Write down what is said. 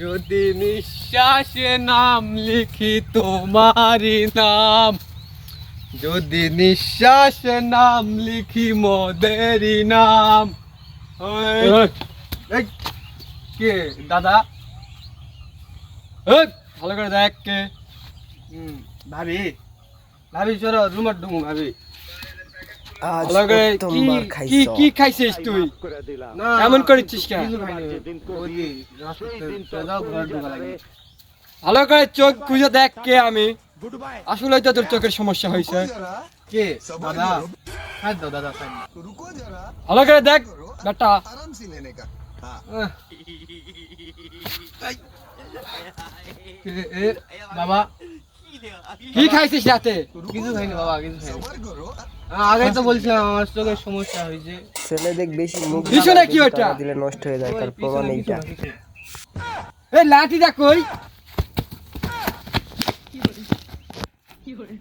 যদি নিঃশ্বাসে নাম লিখি তোমারই নাম যদি নিঃশ্বাসে নাম লিখি মোদেরই নাম। কে? দাদা? ভালো করে দেখ কে। হুম, ভাবি। ভাবি চলো রুমার ডুমু ভাবি। কি করেছিস ভালো করে চোখ খুঁজে দেখ কে আমি। আসলে তোর চোখের সমস্যা হয়েছে। ভালো করে দেখ বেটা। বাবা। কি খাইছিস রাতে? কিছু খাইনি বাবা কিছু খাইনি। আগেই তো বলছিলাম আমার চোখের সমস্যা হয়েছে ছেলে দেখ বেশি মুখ দিছো না কি ওটা? দিলে নষ্ট হয়ে যায় তার প্রমাণ এইটা। এই লাঠিটা কই। কি করে? কি করে?